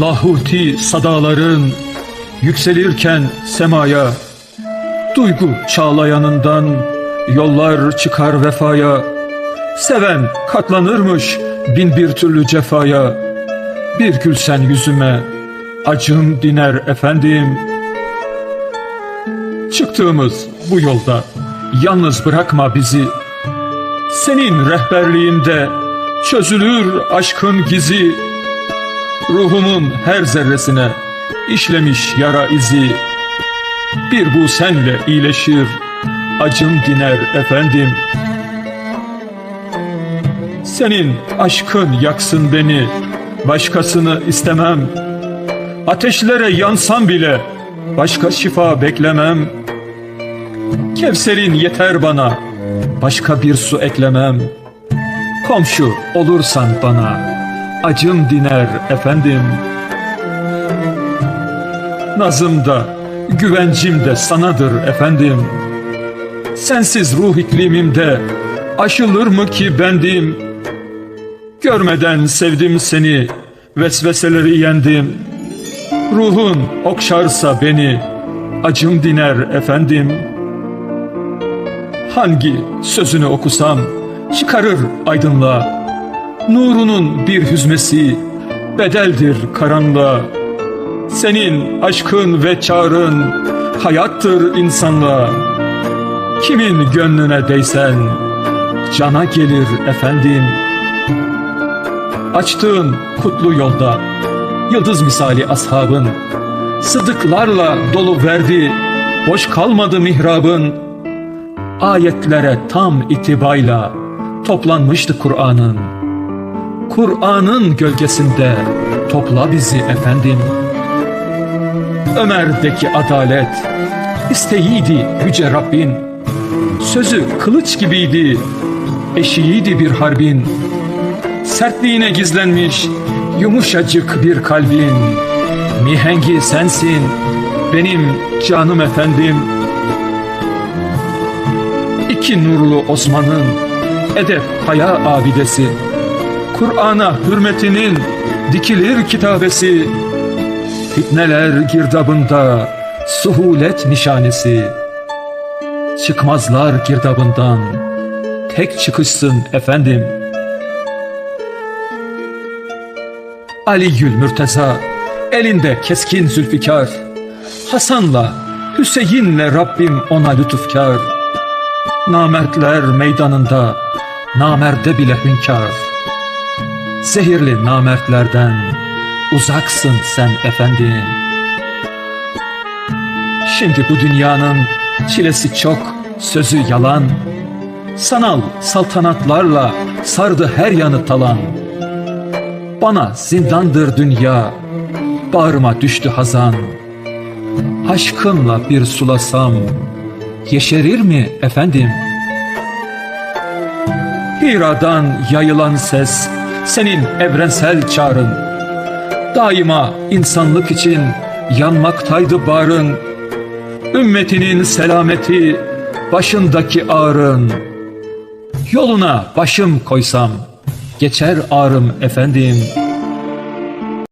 lahuti sadaların yükselirken semaya Duygu çağlayanından yollar çıkar vefaya. Seven katlanırmış bin bir türlü cefaya. Bir gülsen yüzüme acım diner efendim. Çıktığımız bu yolda yalnız bırakma bizi. Senin rehberliğinde çözülür aşkın gizi Ruhumun her zerresine işlemiş yara izi. Bir bu senle iyileşir acım diner efendim. Senin aşkın yaksın beni başkasını istemem. Ateşlere yansam bile başka şifa beklemem. Kevserin yeter bana başka bir su eklemem. Komşu olursan bana acım diner efendim. Nazım da güvencim de sanadır efendim. Sensiz ruh iklimimde aşılır mı ki bendim? Görmeden sevdim seni vesveseleri yendim. Ruhun okşarsa beni acım diner efendim. Hangi sözünü okusam çıkarır aydınlığa Nurunun bir hüzmesi bedeldir karanlığa. Senin aşkın ve çağrın hayattır insanlığa. Kimin gönlüne değsen cana gelir efendim. Açtığın kutlu yolda yıldız misali ashabın Sıdıklarla dolu verdi boş kalmadı mihrabın. Ayetlere tam itibayla toplanmıştı Kur'an'ın Kur'an'ın gölgesinde. Topla bizi efendim. Ömer'deki adalet isteğiydi yüce Rabbin. Sözü kılıç gibiydi eşiğiydi bir harbin. Sertliğine gizlenmiş yumuşacık bir kalbin. Mihengi sensin benim canım efendim. İki nurlu Osman'ın edep haya abidesi Kur'an'a hürmetinin dikilir kitabesi Fitneler girdabında suhulet nişanesi. Çıkmazlar girdabından tek çıkışsın efendim. Ali'yül Mürteza elinde keskin zülfikar. Hasan'la Hüseyin'le Rabbim ona lütufkar. Namertler meydanında namerde bile hünkâr Zehirli namertlerden uzaksın sen efendim. Şimdi bu dünyanın çilesi çok, sözü yalan. Sanal saltanatlarla sardı her yanı talan. Bana zindandır dünya, bağrıma düştü hazan. Aşkınla bir sulasam, yeşerir mi efendim? Hira'dan yayılan ses, senin evrensel çağrın. Daima insanlık için yanmaktaydı barın Ümmetinin selameti başındaki ağrın. Yoluna başım koysam geçer ağrım efendim